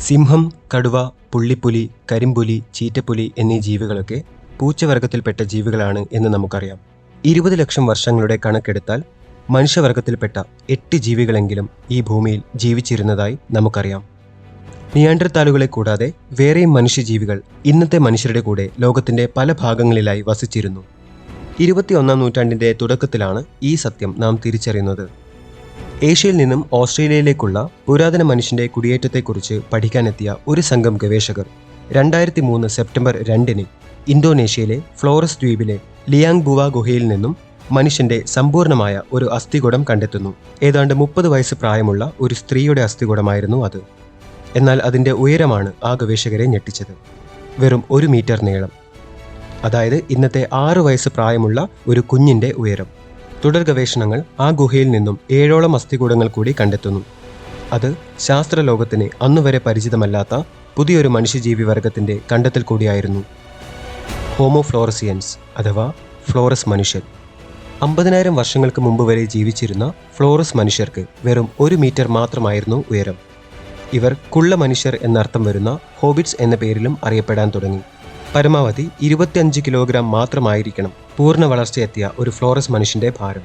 സിംഹം കടുവ പുള്ളിപ്പുലി കരിമ്പുലി ചീറ്റപ്പുലി എന്നീ ജീവികളൊക്കെ പൂച്ചവർഗത്തിൽപ്പെട്ട ജീവികളാണ് എന്ന് നമുക്കറിയാം. ഇരുപത് ലക്ഷം വർഷങ്ങളുടെ കണക്കെടുത്താൽ മനുഷ്യവർഗത്തിൽപ്പെട്ട എട്ട് ജീവികളെങ്കിലും ഈ ഭൂമിയിൽ ജീവിച്ചിരുന്നതായി നമുക്കറിയാം. നിയാണ്ടർത്താലുകളെ കൂടാതെ വേറെയും മനുഷ്യജീവികൾ ഇന്നത്തെ മനുഷ്യരുടെ കൂടെ ലോകത്തിന്റെ പല ഭാഗങ്ങളിലായി വസിച്ചിരുന്നു. ഇരുപത്തിയൊന്നാം നൂറ്റാണ്ടിന്റെ തുടക്കത്തിലാണ് ഈ സത്യം നാം തിരിച്ചറിയുന്നത്. ഏഷ്യയിൽ നിന്നും ഓസ്ട്രേലിയയിലേക്കുള്ള പുരാതന മനുഷ്യന്റെ കുടിയേറ്റത്തെക്കുറിച്ച് പഠിക്കാനെത്തിയ ഒരു സംഘം ഗവേഷകർ രണ്ടായിരത്തി മൂന്ന് സെപ്റ്റംബർ രണ്ടിന് ഇന്തോനേഷ്യയിലെ ഫ്ലോറസ് ദ്വീപിലെ ലിയാങ് ബുവ ഗുഹയിൽ നിന്നും മനുഷ്യന്റെ സമ്പൂർണമായ ഒരു അസ്ഥികൂടം കണ്ടെത്തുന്നു. ഏതാണ്ട് മുപ്പത് വയസ്സ് പ്രായമുള്ള ഒരു സ്ത്രീയുടെ അസ്ഥികൂടമായിരുന്നു അത്. എന്നാൽ അതിന്റെ ഉയരമാണ് ആ ഗവേഷകരെ ഞെട്ടിച്ചത്. വെറും ഒരു മീറ്റർ നീളം. അതായത് ഇന്നത്തെ ആറു വയസ്സ് പ്രായമുള്ള ഒരു കുഞ്ഞിന്റെ ഉയരം. തുടർ ഗവേഷണങ്ങൾ ആ ഗുഹയിൽ നിന്നും ഏഴോളം അസ്ഥികൂടങ്ങൾ കൂടി കണ്ടെത്തുന്നു. അത് ശാസ്ത്രലോകത്തിന് അന്നുവരെ പരിചിതമല്ലാത്ത പുതിയൊരു മനുഷ്യജീവി വർഗത്തിന്റെ കണ്ടെത്തൽ കൂടിയായിരുന്നു. ഹോമോ ഫ്ലോറസിയൻസ് അഥവാ ഫ്ലോറസ് മനുഷ്യൻ. അമ്പതിനായിരം വർഷങ്ങൾക്ക് മുമ്പ് വരെ ജീവിച്ചിരുന്ന ഫ്ലോറസ് മനുഷ്യർക്ക് വെറും ഒരു മീറ്റർ മാത്രമായിരുന്നു ഉയരം. ഇവർ കുള്ള മനുഷ്യർ എന്നർത്ഥം വരുന്ന ഹോബിറ്റ്സ് എന്ന പേരിലും അറിയപ്പെടാൻ തുടങ്ങി. പരമാവധി ഇരുപത്തിയഞ്ച് കിലോഗ്രാം മാത്രമായിരിക്കണം പൂർണ വളർച്ചയെത്തിയ ഒരു ഫ്ലോറസ് മനുഷ്യന്റെ ഭാരം.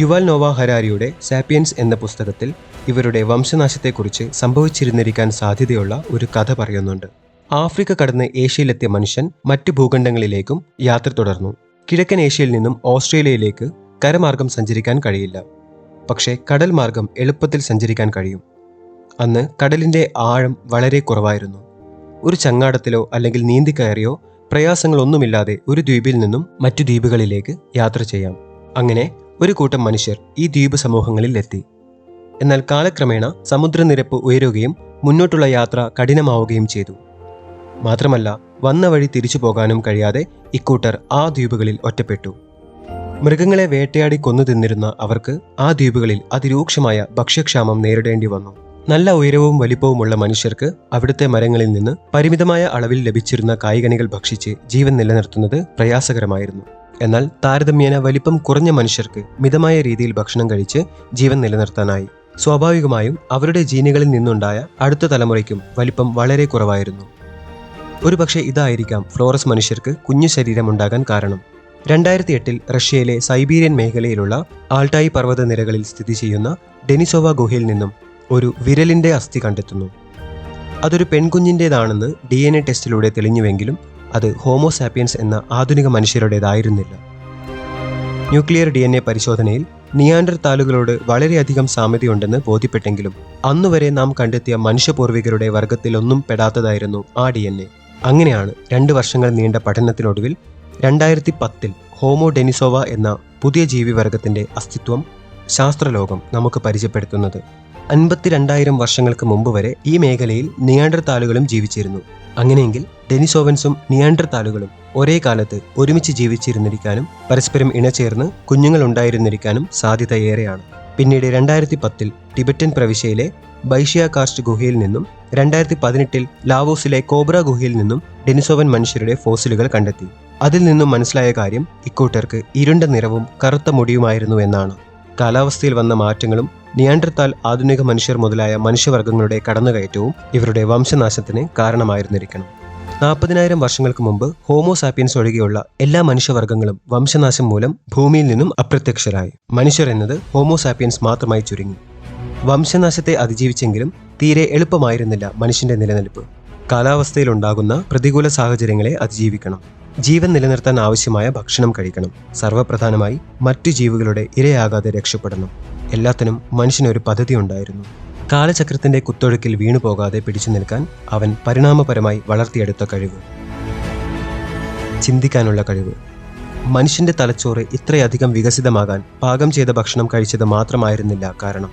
യുവാൽ നോവ ഹരാരിയുടെ സാപ്പിയൻസ് എന്ന പുസ്തകത്തിൽ ഇവരുടെ വംശനാശത്തെക്കുറിച്ച് സംഭവിച്ചിരുന്നിരിക്കാൻ സാധ്യതയുള്ള ഒരു കഥ പറയുന്നുണ്ട്. ആഫ്രിക്ക കടന്ന് ഏഷ്യയിലെത്തിയ മനുഷ്യൻ മറ്റു ഭൂഖണ്ഡങ്ങളിലേക്കും യാത്ര തുടർന്നു. കിഴക്കൻ ഏഷ്യയിൽ നിന്നും ഓസ്ട്രേലിയയിലേക്ക് കരമാർഗം സഞ്ചരിക്കാൻ കഴിയില്ല. പക്ഷേ കടൽ മാർഗം എളുപ്പത്തിൽ സഞ്ചരിക്കാൻ കഴിയും. അന്ന് കടലിന്റെ ആഴം വളരെ കുറവായിരുന്നു. ഒരു ചങ്ങാടത്തിലോ അല്ലെങ്കിൽ നീന്തിക്കയറിയോ പ്രയാസങ്ങളൊന്നുമില്ലാതെ ഒരു ദ്വീപിൽ നിന്നും മറ്റു ദ്വീപുകളിലേക്ക് യാത്ര ചെയ്യാം. അങ്ങനെ ഒരു കൂട്ടം മനുഷ്യർ ഈ ദ്വീപ് സമൂഹങ്ങളിൽ എത്തി എന്നാൽ കാലക്രമേണ സമുദ്രനിരപ്പ് ഉയരുകയും മുന്നോട്ടുള്ള യാത്ര കഠിനമാവുകയും ചെയ്തു. മാത്രമല്ല വന്ന വഴി തിരിച്ചു പോകാനും കഴിയാതെ ഇക്കൂട്ടർ ആ ദ്വീപുകളിൽ ഒറ്റപ്പെട്ടു. മൃഗങ്ങളെ വേട്ടയാടി കൊന്നു തിന്നിരുന്ന അവർക്ക് ആ ദ്വീപുകളിൽ അതിരൂക്ഷമായ ഭക്ഷ്യക്ഷാമം നേരിടേണ്ടി വന്നു. നല്ല ഉയരവും വലിപ്പവുമുള്ള മനുഷ്യർക്ക് അവിടുത്തെ മരങ്ങളിൽ നിന്ന് പരിമിതമായ അളവിൽ ലഭിച്ചിരുന്ന കായികനികൾ ഭക്ഷിച്ച് ജീവൻ നിലനിർത്തുന്നത് പ്രയാസകരമായിരുന്നു. എന്നാൽ താരതമ്യേന വലിപ്പം കുറഞ്ഞ മനുഷ്യർക്ക് മിതമായ രീതിയിൽ ഭക്ഷണം കഴിച്ച് ജീവൻ നിലനിർത്താനായി. സ്വാഭാവികമായും അവരുടെ ജീനുകളിൽ നിന്നുണ്ടായ അടുത്ത തലമുറയ്ക്കും വലിപ്പം വളരെ കുറവായിരുന്നു. ഒരുപക്ഷെ ഇതായിരിക്കാം ഫ്ലോറസ് മനുഷ്യർക്ക് കുഞ്ഞു ശരീരമുണ്ടാകാൻ കാരണം. രണ്ടായിരത്തി എട്ടിൽ റഷ്യയിലെ സൈബീരിയൻ മേഖലയിലുള്ള ആൾട്ടായി പർവത നിരകളിൽ സ്ഥിതി ചെയ്യുന്ന ഡെനിസോവ ഗുഹയിൽ നിന്നും ഒരു വിരലിന്റെ അസ്ഥി കണ്ടെത്തുന്നു. അതൊരു പെൺകുഞ്ഞിന്റേതാണെന്ന് ഡി എൻ എ ടെസ്റ്റിലൂടെ തെളിഞ്ഞുവെങ്കിലും അത് ഹോമോസാപ്പിയൻസ് എന്ന ആധുനിക മനുഷ്യരുടേതായിരുന്നില്ല. ന്യൂക്ലിയർ ഡി എൻ എ പരിശോധനയിൽ നിയാണ്ടർ താലുകളോട് വളരെയധികം സാമ്യതയുണ്ടെന്ന് ബോധ്യപ്പെട്ടെങ്കിലും അന്നുവരെ നാം കണ്ടെത്തിയ മനുഷ്യപൂർവികരുടെ വർഗത്തിലൊന്നും പെടാത്തതായിരുന്നു ആ ഡി എൻ എ അങ്ങനെയാണ് രണ്ട് വർഷങ്ങൾ നീണ്ട പഠനത്തിനൊടുവിൽ രണ്ടായിരത്തി പത്തിൽ ഹോമോ ഡെനിസോവ എന്ന പുതിയ ജീവിവർഗത്തിന്റെ അസ്തിത്വം ശാസ്ത്രലോകം നമുക്ക് പരിചയപ്പെടുത്തുന്നത്. അൻപത്തിരണ്ടായിരം വർഷങ്ങൾക്ക് മുമ്പ് വരെ ഈ മേഖലയിൽ നിയാണ്ടർ താലുകളും ജീവിച്ചിരുന്നു. അങ്ങനെയെങ്കിൽ ഡെനിസോവൻസും നിയാണ്ടർ താലുകളും ഒരേ കാലത്ത് ഒരുമിച്ച് ജീവിച്ചിരുന്നിരിക്കാനും പരസ്പരം ഇണചേർന്ന് കുഞ്ഞുങ്ങൾ ഉണ്ടായിരുന്നിരിക്കാനും സാധ്യത ഏറെയാണ് പിന്നീട് രണ്ടായിരത്തി പത്തിൽ ടിബറ്റൻ പ്രവിശ്യയിലെ ബൈഷ്യ കാസ്റ്റ് ഗുഹയിൽ നിന്നും രണ്ടായിരത്തി പതിനെട്ടിൽ ലാവോസിലെ കോബ്ര ഗുഹയിൽ നിന്നും ഡെനിസോവൻ മനുഷ്യരുടെ ഫോസിലുകൾ കണ്ടെത്തി. അതിൽ നിന്നും മനസ്സിലായ കാര്യം ഇക്കൂട്ടർക്ക് ഇരുണ്ട നിറവും കറുത്ത മുടിയുമായിരുന്നു എന്നാണ്. കാലാവസ്ഥയിൽ വന്ന മാറ്റങ്ങളും നിയാണ്ടർത്താൽ ആധുനിക മനുഷ്യർ മുതലായ മനുഷ്യവർഗങ്ങളുടെ കടന്നുകയറ്റവും ഇവരുടെ വംശനാശത്തിന് കാരണമായിരുന്നിരിക്കണം. നാൽപ്പതിനായിരം വർഷങ്ങൾക്ക് മുമ്പ് ഹോമോസാപ്പിയൻസ് ഒഴികെയുള്ള എല്ലാ മനുഷ്യവർഗങ്ങളും വംശനാശം മൂലം ഭൂമിയിൽ നിന്നും അപ്രത്യക്ഷരായി. മനുഷ്യർ എന്നത് ഹോമോസാപ്പിയൻസ് മാത്രമായി ചുരുങ്ങി. വംശനാശത്തെ അതിജീവിച്ചെങ്കിലും തീരെ എളുപ്പമായിരുന്നില്ല മനുഷ്യന്റെ നിലനിൽപ്പ്. കാലാവസ്ഥയിലുണ്ടാകുന്ന പ്രതികൂല സാഹചര്യങ്ങളെ അതിജീവിക്കണം. ജീവൻ നിലനിർത്താൻ ആവശ്യമായ ഭക്ഷണം കഴിക്കണം. സർവപ്രധാനമായി മറ്റു ജീവികളുടെ ഇരയാകാതെ രക്ഷപ്പെടണം. എല്ലാത്തിനും മനുഷ്യനൊരു പദ്ധതി ഉണ്ടായിരുന്നു കാലചക്രത്തിന്റെ കുത്തൊഴുക്കിൽ വീണു പോകാതെ പിടിച്ചു നിൽക്കാൻ അവൻ പരിണാമപരമായി വളർത്തിയെടുത്ത കഴിവ്. ചിന്തിക്കാനുള്ള കഴിവ്. മനുഷ്യന്റെ തലച്ചോറ് ഇത്രയധികം വികസിതമാകാൻ പാകം ചെയ്ത ഭക്ഷണം കഴിച്ചത് മാത്രമായിരുന്നില്ല കാരണം.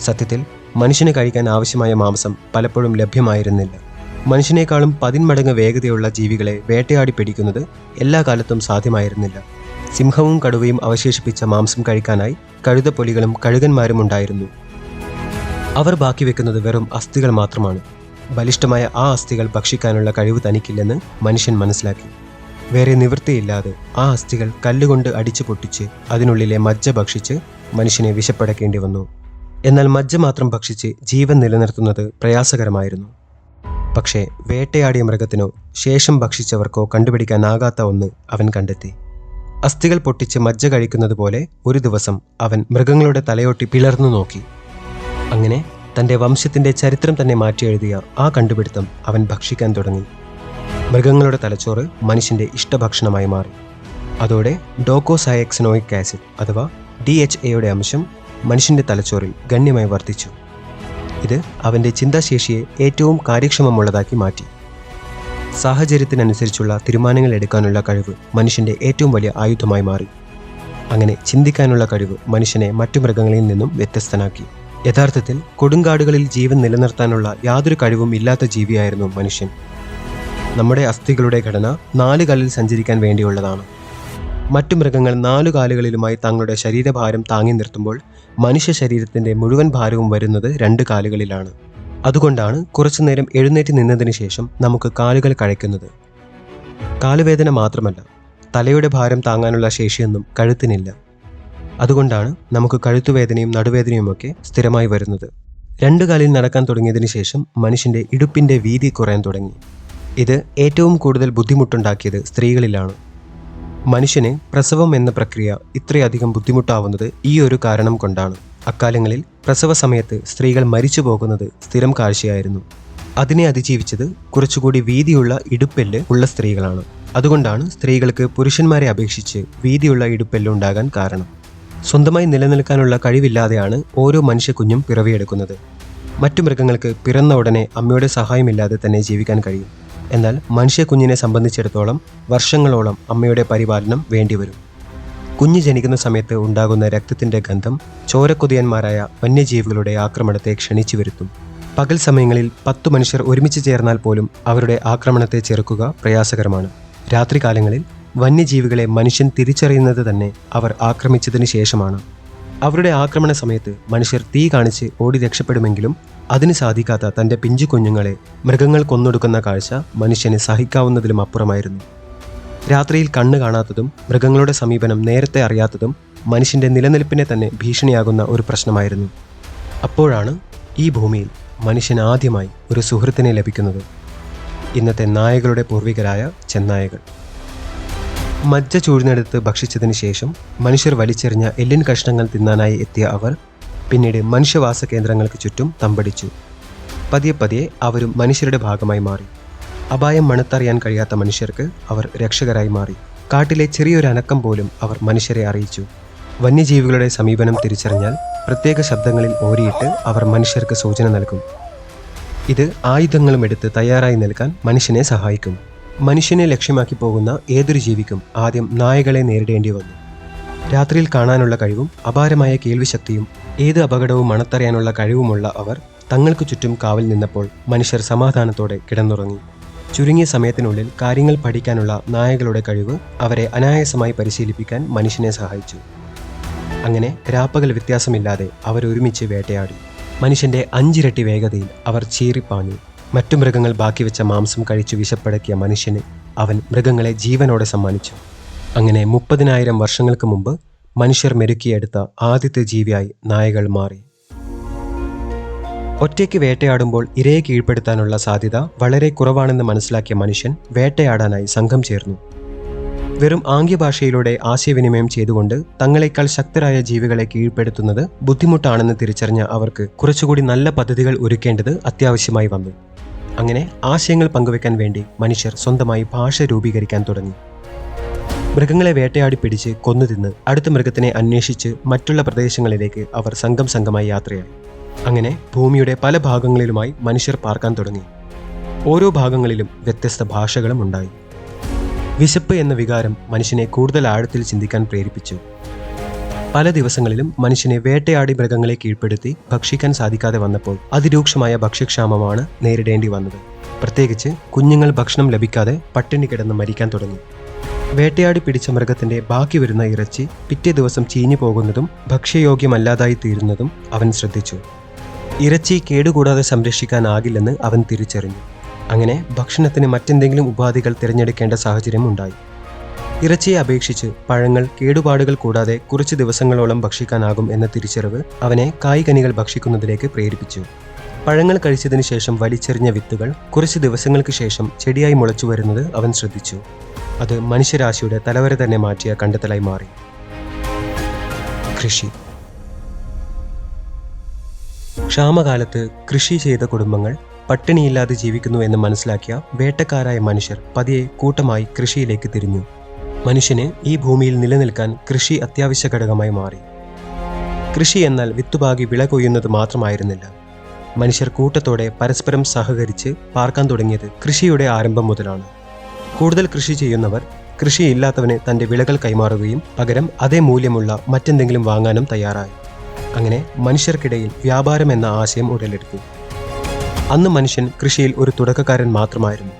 സത്യത്തിൽ മനുഷ്യന് കഴിക്കാൻ ആവശ്യമായ മാംസം പലപ്പോഴും ലഭ്യമായിരുന്നില്ല. മനുഷ്യനേക്കാളും പതിന്മടങ്ങ് വേഗതയുള്ള ജീവികളെ വേട്ടയാടി പിടിക്കുന്നത് എല്ലാ കാലത്തും സാധ്യമായിരുന്നില്ല. സിംഹവും കടുവയും അവശേഷിപ്പിച്ച മാംസം കഴിക്കാനായി കഴുത കഴുതപ്പൊലികളും കഴുകന്മാരും ഉണ്ടായിരുന്നു. അവർ ബാക്കി വെക്കുന്നത് വെറും അസ്ഥികൾ മാത്രമാണ്. ബലിഷ്ഠമായ ആ അസ്ഥികൾ ഭക്ഷിക്കാനുള്ള കഴിവ് തനിക്കില്ലെന്ന് മനുഷ്യൻ മനസ്സിലാക്കി. വേറെ നിവൃത്തിയില്ലാതെ ആ അസ്ഥികൾ കല്ലുകൊണ്ട് അടിച്ചു പൊട്ടിച്ച് അതിനുള്ളിലെ മജ്ജ ഭക്ഷിച്ച് മനുഷ്യനെ വിശപ്പടക്കേണ്ടി വന്നു. എന്നാൽ മജ്ജ മാത്രം ഭക്ഷിച്ച് ജീവൻ നിലനിർത്തുന്നത് പ്രയാസകരമായിരുന്നു. പക്ഷേ വേട്ടയാടിയ മൃഗത്തിനോ ശേഷം ഭക്ഷിച്ചവർക്കോ കണ്ടുപിടിക്കാനാകാത്ത ഒന്ന് അവൻ കണ്ടെത്തി. അസ്ഥികൾ പൊട്ടിച്ച് മജ്ജ കഴിക്കുന്നത് പോലെ ഒരു ദിവസം അവൻ മൃഗങ്ങളുടെ തലയോട്ടി പിളർന്നു നോക്കി. അങ്ങനെ തന്റെ വംശത്തിന്റെ ചരിത്രം തന്നെ മാറ്റിയെഴുതിയ ആ കണ്ടുപിടുത്തം അവൻ ഭക്ഷിക്കാൻ തുടങ്ങി. മൃഗങ്ങളുടെ തലച്ചോറ് മനുഷ്യന്റെ ഇഷ്ടഭക്ഷണമായി മാറി. അതോടെ ഡോക്കോസയക്സിനോയിക് ആസിഡ് അഥവാ ഡി എച്ച് എയുടെ അംശം മനുഷ്യന്റെ തലച്ചോറിൽ ഗണ്യമായി വർദ്ധിച്ചു. ഇത് അവന്റെ ചിന്താശേഷിയെ ഏറ്റവും കാര്യക്ഷമമുള്ളതാക്കി മാറ്റി. സാഹചര്യത്തിനനുസരിച്ചുള്ള തീരുമാനങ്ങൾ എടുക്കാനുള്ള കഴിവ് മനുഷ്യന്റെ ഏറ്റവും വലിയ ആയുധമായി മാറി. അങ്ങനെ ചിന്തിക്കാനുള്ള കഴിവ് മനുഷ്യനെ മറ്റു മൃഗങ്ങളിൽ നിന്നും വ്യത്യസ്തനാക്കി. യഥാർത്ഥത്തിൽ കൊടുങ്കാടുകളിൽ ജീവൻ നിലനിർത്താനുള്ള യാതൊരു കഴിവും ഇല്ലാത്ത ജീവിയായിരുന്നു മനുഷ്യൻ. നമ്മുടെ അസ്ഥികളുടെ ഘടന നാല് കാലിൽ സഞ്ചരിക്കാൻ വേണ്ടിയുള്ളതാണ്. മറ്റു മൃഗങ്ങൾ നാലു കാലുകളിലുമായി തങ്ങളുടെ ശരീരഭാരം താങ്ങി നിർത്തുമ്പോൾ മനുഷ്യ മുഴുവൻ ഭാരവും വരുന്നത് രണ്ട് കാലുകളിലാണ്. അതുകൊണ്ടാണ് കുറച്ചുനേരം എഴുന്നേറ്റ് നിന്നതിന് ശേഷം നമുക്ക് കാലുകൾ കഴയ്ക്കുന്നത്. കാലുവേദന മാത്രമല്ല തലയുടെ ഭാരം താങ്ങാനുള്ള ശേഷിയൊന്നും കഴുത്തിനില്ല. അതുകൊണ്ടാണ് നമുക്ക് കഴുത്തുവേദനയും നടുവേദനയുമൊക്കെ സ്ഥിരമായി വരുന്നത്. രണ്ടു കാലിൽ നടക്കാൻ തുടങ്ങിയതിന് ശേഷം മനുഷ്യന്റെ ഇടുപ്പിന്റെ വീതി കുറയാൻ തുടങ്ങി. ഇത് ഏറ്റവും കൂടുതൽ ബുദ്ധിമുട്ടുണ്ടാക്കിയത് സ്ത്രീകളിലാണ്. മനുഷ്യന് പ്രസവം എന്ന പ്രക്രിയ ഇത്രയധികം ബുദ്ധിമുട്ടാവുന്നത് ഈ ഒരു കാരണം കൊണ്ടാണ്. അക്കാലങ്ങളിൽ പ്രസവ സമയത്ത് സ്ത്രീകൾ മരിച്ചു പോകുന്നത് സ്ഥിരം കാഴ്ചയായിരുന്നു. അതിനെ അതിജീവിച്ചത് കുറച്ചുകൂടി വീതിയുള്ള ഇടുപ്പെല്ല് ഉള്ള സ്ത്രീകളാണ്. അതുകൊണ്ടാണ് സ്ത്രീകൾക്ക് പുരുഷന്മാരെ അപേക്ഷിച്ച് വീതിയുള്ള ഇടുപ്പെല്ല് ഉണ്ടാകാൻ കാരണം. സ്വന്തമായി നിലനിൽക്കാനുള്ള കഴിവില്ലാതെയാണ് ഓരോ മനുഷ്യക്കുഞ്ഞും പിറവിയെടുക്കുന്നത്. മറ്റു മൃഗങ്ങൾക്ക് പിറന്ന ഉടനെ അമ്മയുടെ സഹായമില്ലാതെ തന്നെ ജീവിക്കാൻ കഴിയും. എന്നാൽ മനുഷ്യക്കുഞ്ഞിനെ സംബന്ധിച്ചിടത്തോളം വർഷങ്ങളോളം അമ്മയുടെ പരിപാലനം വേണ്ടിവരും. കുഞ്ഞ് ജനിക്കുന്ന സമയത്ത് ഉണ്ടാകുന്ന രക്തത്തിന്റെ ഗന്ധം ചോരക്കൊതിയന്മാരായ വന്യജീവികളുടെ ആക്രമണത്തെ ക്ഷണിച്ചു വരുത്തും. പകൽ സമയങ്ങളിൽ പത്തു മനുഷ്യർ ഒരുമിച്ച് ചേർന്നാൽ പോലും അവരുടെ ആക്രമണത്തെ ചെറുക്കുക പ്രയാസകരമാണ്. രാത്രികാലങ്ങളിൽ വന്യജീവികളെ മനുഷ്യൻ തിരിച്ചറിയുന്നത് തന്നെ അവർ ആക്രമിച്ചതിന് ശേഷമാണ്. അവരുടെ ആക്രമണ സമയത്ത് മനുഷ്യർ തീ കാണിച്ച് ഓടി രക്ഷപ്പെടുമെങ്കിലും അതിന് സാധിക്കാത്ത തന്റെ പിഞ്ചു കുഞ്ഞുങ്ങളെ മൃഗങ്ങൾ കൊന്നൊടുക്കുന്ന കാഴ്ച മനുഷ്യന് സഹിക്കാവുന്നതിലും അപ്പുറമായിരുന്നു. രാത്രിയിൽ കണ്ണ് കാണാത്തതും മൃഗങ്ങളുടെ സമീപനം നേരത്തെ അറിയാത്തതും മനുഷ്യന്റെ നിലനിൽപ്പിനെ തന്നെ ഭീഷണിയാകുന്ന ഒരു പ്രശ്നമായിരുന്നു. അപ്പോഴാണ് ഈ ഭൂമിയിൽ മനുഷ്യൻ ആദ്യമായി ഒരു സുഹൃത്തിനെ ലഭിക്കുന്നത്. ഇന്നത്തെ നായകളുടെ പൂർവികരായ ചെന്നായകൾ. മജ്ജ ചൂഴ്ന്നെടുത്ത് ഭക്ഷിച്ചതിന് ശേഷം മനുഷ്യർ വലിച്ചെറിഞ്ഞ എല്ലിൻ കഷ്ണങ്ങൾ തിന്നാനായി എത്തിയ അവർ പിന്നീട് മനുഷ്യവാസ കേന്ദ്രങ്ങൾക്ക് ചുറ്റും തമ്പടിച്ചു. പതിയെ പതിയെ അവരും മനുഷ്യരുടെ ഭാഗമായി മാറി. അപായം മണത്തറിയാൻ കഴിയാത്ത മനുഷ്യർക്ക് അവർ രക്ഷകരായി മാറി. കാട്ടിലെ ചെറിയൊരു അനക്കം പോലും അവർ മനുഷ്യരെ അറിയിച്ചു. വന്യജീവികളുടെ സമീപനം തിരിച്ചറിഞ്ഞാൽ പ്രത്യേക ശബ്ദങ്ങളിൽ ഓരിയിട്ട് അവർ മനുഷ്യർക്ക് സൂചന നൽകും. ഇത് ആയുധങ്ങളും എടുത്ത് തയ്യാറായി നിൽക്കാൻ മനുഷ്യനെ സഹായിക്കും. മനുഷ്യനെ ലക്ഷ്യമാക്കി പോകുന്ന ഏതൊരു ജീവിക്കും ആദ്യം നായകളെ നേരിടേണ്ടി വന്നു. രാത്രിയിൽ കാണാനുള്ള കഴിവും അപാരമായ കേൾവിശക്തിയും ഏത് അപകടവും മണത്തറിയാനുള്ള കഴിവുമുള്ള അവർ തങ്ങൾക്ക് ചുറ്റും കാവൽ നിന്നപ്പോൾ മനുഷ്യർ സമാധാനത്തോടെ കിടന്നുറങ്ങി. ചുരുങ്ങിയ സമയത്തിനുള്ളിൽ കാര്യങ്ങൾ പഠിക്കാനുള്ള നായകളുടെ കഴിവ് അവരെ അനായാസമായി പരിശീലിപ്പിക്കാൻ മനുഷ്യനെ സഹായിച്ചു. അങ്ങനെ രാപ്പകൽ വ്യത്യാസമില്ലാതെ അവരൊരുമിച്ച് വേട്ടയാടി. മനുഷ്യന്റെ അഞ്ചിരട്ടി വേഗതയിൽ അവർ ചീറിപ്പാഞ്ഞു. മറ്റു മൃഗങ്ങൾ ബാക്കി വെച്ച മാംസം കഴിച്ചു വിശപ്പടക്കിയ മനുഷ്യന് അവൻ മൃഗങ്ങളെ ജീവനോടെ സമ്മാനിച്ചു. അങ്ങനെ മുപ്പതിനായിരം വർഷങ്ങൾക്ക് മുമ്പ് മനുഷ്യർ മെരുക്കിയെടുത്ത ആദ്യത്തെ ജീവിയായി നായകൾ മാറി. ഒറ്റയ്ക്ക് വേട്ടയാടുമ്പോൾ ഇരയെ കീഴ്പ്പെടുത്താനുള്ള സാധ്യത വളരെ കുറവാണെന്ന് മനസ്സിലാക്കിയ മനുഷ്യൻ വേട്ടയാടാനായി സംഘം ചേർന്നു. വെറും ആംഗ്യഭാഷയിലൂടെ ആശയവിനിമയം ചെയ്തുകൊണ്ട് തങ്ങളെക്കാൾ ശക്തരായ ജീവികളെ കീഴ്പ്പെടുത്തുന്നത് ബുദ്ധിമുട്ടാണെന്ന് തിരിച്ചറിഞ്ഞ അവർക്ക് കുറച്ചുകൂടി നല്ല പദ്ധതികൾ ഒരുക്കേണ്ടത് അത്യാവശ്യമായി വന്നു. അങ്ങനെ ആശയങ്ങൾ പങ്കുവെക്കാൻ വേണ്ടി മനുഷ്യർ സ്വന്തമായി ഭാഷ രൂപീകരിക്കാൻ തുടങ്ങി. മൃഗങ്ങളെ വേട്ടയാടി പിടിച്ച് കൊന്നു തിന്ന് അടുത്ത മൃഗത്തിനെ അന്വേഷിച്ച് മറ്റുള്ള പ്രദേശങ്ങളിലേക്ക് അവർ സംഘം സംഘമായി യാത്രയായി. അങ്ങനെ ഭൂമിയുടെ പല ഭാഗങ്ങളിലുമായി മനുഷ്യർ പാർക്കാൻ തുടങ്ങി. ഓരോ ഭാഗങ്ങളിലും വ്യത്യസ്ത ഭാഷകളും ഉണ്ടായി. വിശപ്പ് എന്ന വികാരം മനുഷ്യനെ കൂടുതൽ ആഴത്തിൽ ചിന്തിക്കാൻ പ്രേരിപ്പിച്ചു. പല ദിവസങ്ങളിലും മനുഷ്യനെ വേട്ടയാടി മൃഗങ്ങളെ കീഴ്പ്പെടുത്തി ഭക്ഷിക്കാൻ സാധിക്കാതെ വന്നപ്പോൾ അതിരൂക്ഷമായ ഭക്ഷ്യക്ഷാമമാണ് നേരിടേണ്ടി വന്നത്. പ്രത്യേകിച്ച് കുഞ്ഞുങ്ങൾ ഭക്ഷണം ലഭിക്കാതെ പട്ടിണി കിടന്ന് മരിക്കാൻ തുടങ്ങി. വേട്ടയാടി പിടിച്ച മൃഗത്തിന്റെ ബാക്കി വരുന്ന ഇറച്ചി പിറ്റേ ദിവസം ചീഞ്ഞു പോകുന്നതും ഭക്ഷ്യയോഗ്യമല്ലാതായി തീരുന്നതും അവൻ ശ്രദ്ധിച്ചു. ഇറച്ചി കേടുകൂടാതെ സംരക്ഷിക്കാനാകില്ലെന്ന് അവൻ തിരിച്ചറിഞ്ഞു. അങ്ങനെ ഭക്ഷണത്തിന് മറ്റെന്തെങ്കിലും ഉപാധികൾ തിരഞ്ഞെടുക്കേണ്ട സാഹചര്യം ഉണ്ടായി ഇറച്ചിയെ അപേക്ഷിച്ച് പഴങ്ങൾ കേടുപാടുകൾ കൂടാതെ കുറച്ച് ദിവസങ്ങളോളം ഭക്ഷിക്കാനാകും എന്ന തിരിച്ചറിവ് അവനെ കായ്കനികൾ ഭക്ഷിക്കുന്നതിലേക്ക് പ്രേരിപ്പിച്ചു. പഴങ്ങൾ കഴിച്ചതിന് ശേഷം വലിച്ചെറിഞ്ഞ വിത്തുകൾ കുറച്ച് ദിവസങ്ങൾക്ക് ശേഷം ചെടിയായി മുളച്ചു വരുന്നത് അവൻ ശ്രദ്ധിച്ചു. അത് മനുഷ്യരാശിയുടെ തലവരെ തന്നെ മാറ്റിയ കണ്ടെത്തലായി മാറി. കൃഷി ക്ഷാമകാലത്ത് കൃഷി ചെയ്ത കുടുംബങ്ങൾ പട്ടിണിയില്ലാതെ ജീവിക്കുന്നു എന്ന് മനസ്സിലാക്കിയ വേട്ടക്കാരായ മനുഷ്യർ പതിയെ കൂട്ടമായി കൃഷിയിലേക്ക് തിരിഞ്ഞു. മനുഷ്യന് ഈ ഭൂമിയിൽ നിലനിൽക്കാൻ കൃഷി അത്യാവശ്യ ഘടകമായി മാറി. കൃഷി എന്നാൽ വിത്തുപാകി വിള കൊയ്യുന്നത് മാത്രമായിരുന്നില്ല. മനുഷ്യർ കൂട്ടത്തോടെ പരസ്പരം സഹകരിച്ച് പാർക്കാൻ തുടങ്ങിയത് കൃഷിയുടെ ആരംഭം മുതലാണ്. കൂടുതൽ കൃഷി ചെയ്യുന്നവർ കൃഷിയില്ലാത്തവന് തന്റെ വിളകൾ കൈമാറുകയും പകരം അതേ മൂല്യമുള്ള മറ്റെന്തെങ്കിലും വാങ്ങാനും തയ്യാറായി. അങ്ങനെ മനുഷ്യർക്കിടയിൽ വ്യാപാരം എന്ന ആശയം ഉടലെടുത്തു അന്ന് മനുഷ്യൻ കൃഷിയിൽ ഒരു തുടക്കക്കാരൻ മാത്രമായിരുന്നു.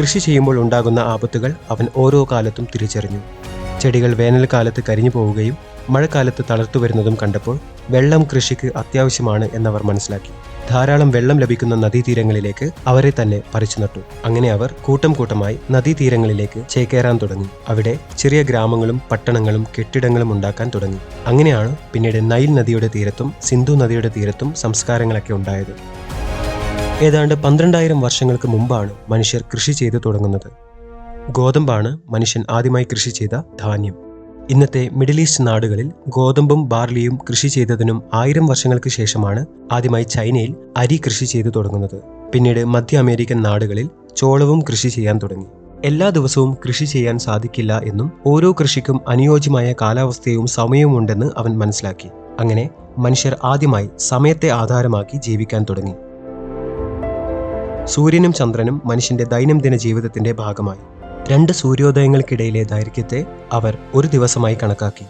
കൃഷി ചെയ്യുമ്പോൾ ഉണ്ടാകുന്ന ആപത്തുകൾ അവൻ ഓരോ കാലത്തും തിരിച്ചറിഞ്ഞു. ചെടികൾ വേനൽക്കാലത്ത് കരിഞ്ഞു പോവുകയും മഴക്കാലത്ത് തളർത്തു വരുന്നതും കണ്ടപ്പോൾ വെള്ളം കൃഷിക്ക് അത്യാവശ്യമാണ് എന്നവർ മനസ്സിലാക്കി. ധാരാളം വെള്ളം ലഭിക്കുന്ന നദീതീരങ്ങളിലേക്ക് അവരെ തന്നെ പറിച്ചു നട്ടു. അങ്ങനെ അവർ കൂട്ടം കൂട്ടമായി നദീതീരങ്ങളിലേക്ക് ചേക്കേറാൻ തുടങ്ങി. അവിടെ ചെറിയ ഗ്രാമങ്ങളും പട്ടണങ്ങളും കെട്ടിടങ്ങളും ഉണ്ടാക്കാൻ തുടങ്ങി. അങ്ങനെയാണ് പിന്നീട് നൈൽ നദിയുടെ തീരത്തും സിന്ധു നദിയുടെ തീരത്തും സംസ്കാരങ്ങളൊക്കെ ഉണ്ടായത്. ഏതാണ്ട് പന്ത്രണ്ടായിരം വർഷങ്ങൾക്ക് മുമ്പാണ് മനുഷ്യർ കൃഷി ചെയ്തു തുടങ്ങുന്നത്. ഗോതമ്പാണ് മനുഷ്യൻ ആദ്യമായി കൃഷി ചെയ്ത ധാന്യം. ഇന്നത്തെ മിഡിൽ ഈസ്റ്റ് നാടുകളിൽ ഗോതമ്പും ബാർലിയും കൃഷി ചെയ്തതിനും ആയിരം വർഷങ്ങൾക്ക് ശേഷമാണ് ആദ്യമായി ചൈനയിൽ അരി കൃഷി ചെയ്തു തുടങ്ങുന്നത്. പിന്നീട് മധ്യ അമേരിക്കൻ നാടുകളിൽ ചോളവും കൃഷി ചെയ്യാൻ തുടങ്ങി. എല്ലാ ദിവസവും കൃഷി ചെയ്യാൻ സാധിക്കില്ല എന്നും ഓരോ കൃഷിക്കും അനുയോജ്യമായ കാലാവസ്ഥയും സമയവും ഉണ്ടെന്ന് അവൻ മനസ്സിലാക്കി. അങ്ങനെ മനുഷ്യർ ആദ്യമായി സമയത്തെ ആധാരമാക്കി ജീവിക്കാൻ തുടങ്ങി. സൂര്യനും ചന്ദ്രനും മനുഷ്യന്റെ ദൈനംദിന ജീവിതത്തിന്റെ ഭാഗമായി. രണ്ട് സൂര്യോദയങ്ങൾക്കിടയിലെ ദൈർഘ്യത്തെ അവർ ഒരു ദിവസമായി കണക്കാക്കി.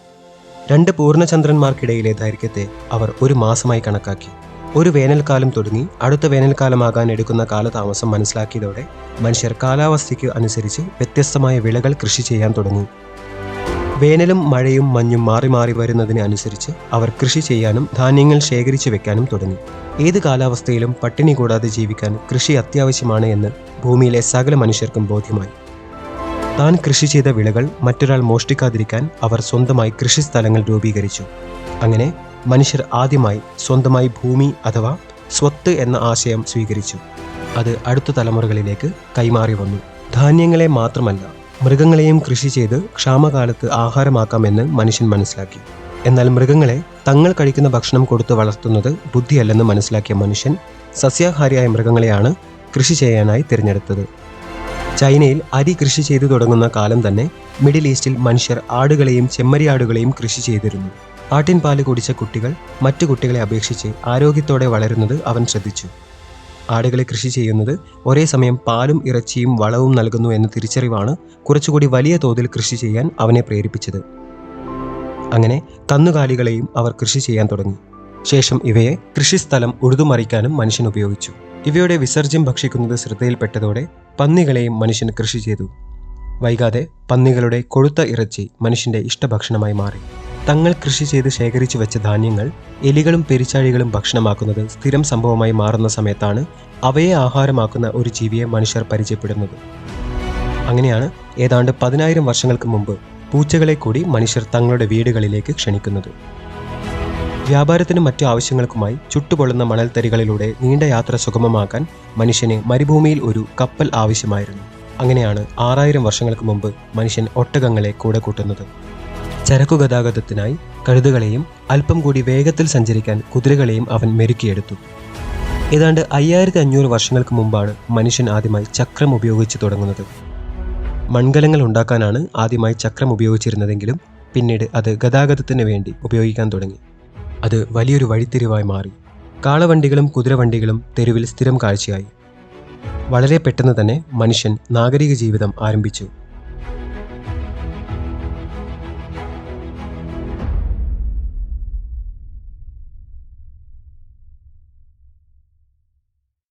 രണ്ട് പൂർണചന്ദ്രന്മാർക്കിടയിലെ ദൈർഘ്യത്തെ അവർ ഒരു മാസമായി കണക്കാക്കി. ഒരു വേനൽക്കാലം തുടങ്ങി അടുത്ത വേനൽക്കാലമാകാൻ എടുക്കുന്ന കാലതാമസം മനസ്സിലാക്കിയതോടെ മനുഷ്യർ കാലാവസ്ഥയ്ക്ക് അനുസരിച്ച് വ്യത്യസ്തമായ വിളകൾ കൃഷി ചെയ്യാൻ തുടങ്ങി. വേനലും മഴയും മഞ്ഞും മാറി മാറി വരുന്നതിന് അനുസരിച്ച് അവർ കൃഷി ചെയ്യാനും ധാന്യങ്ങൾ ശേഖരിച്ചു വെക്കാനും തുടങ്ങി. ഏത് കാലാവസ്ഥയിലും പട്ടിണി കൂടാതെ ജീവിക്കാൻ കൃഷി അത്യാവശ്യമാണ് എന്ന് ഭൂമിയിലെ സകല മനുഷ്യർക്കും ബോധ്യമായി. താൻ കൃഷി ചെയ്ത വിളകൾ മറ്റൊരാൾ മോഷ്ടിക്കാതിരിക്കാൻ അവർ സ്വന്തമായി കൃഷിസ്ഥലങ്ങൾ രൂപീകരിച്ചു. അങ്ങനെ മനുഷ്യർ ആദ്യമായി സ്വന്തമായി ഭൂമി അഥവാ സ്വത്ത് എന്ന ആശയം സ്വീകരിച്ചു. അത് അടുത്ത തലമുറകളിലേക്ക് കൈമാറി വന്നു. ധാന്യങ്ങളെ മാത്രമല്ല മൃഗങ്ങളെയും കൃഷി ചെയ്ത് ക്ഷാമകാലത്ത് ആഹാരമാക്കാമെന്ന് മനുഷ്യൻ മനസ്സിലാക്കി. എന്നാൽ മൃഗങ്ങളെ തങ്ങൾ കഴിക്കുന്ന ഭക്ഷണം കൊടുത്ത് വളർത്തുന്നത് ബുദ്ധിയല്ലെന്ന് മനസ്സിലാക്കിയ മനുഷ്യൻ സസ്യാഹാരിയായ മൃഗങ്ങളെയാണ് കൃഷി ചെയ്യാനായി തിരഞ്ഞെടുത്തത്. ചൈനയിൽ അരി കൃഷി ചെയ്തു തുടങ്ങുന്ന കാലം തന്നെ മിഡിൽ ഈസ്റ്റിൽ മനുഷ്യർ ആടുകളെയും ചെമ്മരിയാടുകളെയും കൃഷി ചെയ്തിരുന്നു. ആട്ടിൻ പാൽ കുടിച്ച കുട്ടികൾ മറ്റു കുട്ടികളെ അപേക്ഷിച്ച് ആരോഗ്യത്തോടെ വളരുന്നത് അവൻ ശ്രദ്ധിച്ചു. ആടുകളെ കൃഷി ചെയ്യുന്നത് ഒരേ സമയം പാലും ഇറച്ചിയും വളവും നൽകുന്നു എന്ന തിരിച്ചറിവാണ് കുറച്ചുകൂടി വലിയ തോതിൽ കൃഷി ചെയ്യാൻ അവനെ പ്രേരിപ്പിച്ചത്. അങ്ങനെ കന്നുകാലികളെയും അവർ കൃഷി ചെയ്യാൻ തുടങ്ങി. ശേഷം ഇവയെ കൃഷിസ്ഥലം ഉഴുതുമറിക്കാനും മനുഷ്യൻ ഉപയോഗിച്ചു. ഇവയുടെ വിസർജ്യം ഭക്ഷിക്കുന്നത് ശ്രദ്ധയിൽപ്പെട്ടതോടെ പന്നികളെയും മനുഷ്യൻ കൃഷി ചെയ്തു. വൈകാതെ പന്നികളുടെ കൊഴുത്ത ഇറച്ചി മനുഷ്യന്റെ ഇഷ്ടഭക്ഷണമായി മാറി. തങ്ങൾ കൃഷി ചെയ്ത് ശേഖരിച്ചു വെച്ച ധാന്യങ്ങൾ എലികളും പെരിച്ചാഴികളും ഭക്ഷണമാക്കുന്നത് സ്ഥിരം സംഭവമായി മാറുന്ന സമയത്താണ് അവയെ ആഹാരമാക്കുന്ന ഒരു ജീവിയെ മനുഷ്യർ പരിചയപ്പെടുന്നത്. അങ്ങനെയാണ് ഏതാണ്ട് പതിനായിരം വർഷങ്ങൾക്ക് മുമ്പ് പൂച്ചകളെ കൂടി മനുഷ്യർ തങ്ങളുടെ വീടുകളിലേക്ക് ക്ഷണിക്കുന്നത്. വ്യാപാരത്തിനും മറ്റു ആവശ്യങ്ങൾക്കുമായി ചുട്ടുപൊള്ളുന്ന മണൽത്തരികളിലൂടെ നീണ്ട യാത്ര സുഗമമാക്കാൻ മനുഷ്യന് മരുഭൂമിയിൽ ഒരു കപ്പൽ ആവശ്യമായിരുന്നു. അങ്ങനെയാണ് ആറായിരം വർഷങ്ങൾക്ക് മുമ്പ് മനുഷ്യൻ ഒട്ടകങ്ങളെ കൂടെ കൂട്ടുന്നത്. ചരക്കു ഗതാഗതത്തിനായി കഴുതുകളെയും അല്പം കൂടി വേഗത്തിൽ സഞ്ചരിക്കാൻ കുതിരകളെയും അവൻ മെരുക്കിയെടുത്തു. ഏതാണ്ട് അയ്യായിരത്തി അഞ്ഞൂറ് വർഷങ്ങൾക്ക് മുമ്പാണ് മനുഷ്യൻ ആദ്യമായി ചക്രം ഉപയോഗിച്ച് തുടങ്ങുന്നത്. മൺകലങ്ങൾ ഉണ്ടാക്കാനാണ് ആദ്യമായി ചക്രം ഉപയോഗിച്ചിരുന്നതെങ്കിലും പിന്നീട് അത് ഗതാഗതത്തിന് വേണ്ടി ഉപയോഗിക്കാൻ തുടങ്ങി. അത് വലിയൊരു വഴിത്തിരിവായി മാറി. കാളവണ്ടികളും കുതിരവണ്ടികളും തെരുവിൽ സ്ഥിരം കാഴ്ചയായി. വളരെ പെട്ടെന്ന് തന്നെ മനുഷ്യൻ നാഗരിക ജീവിതം ആരംഭിച്ചു.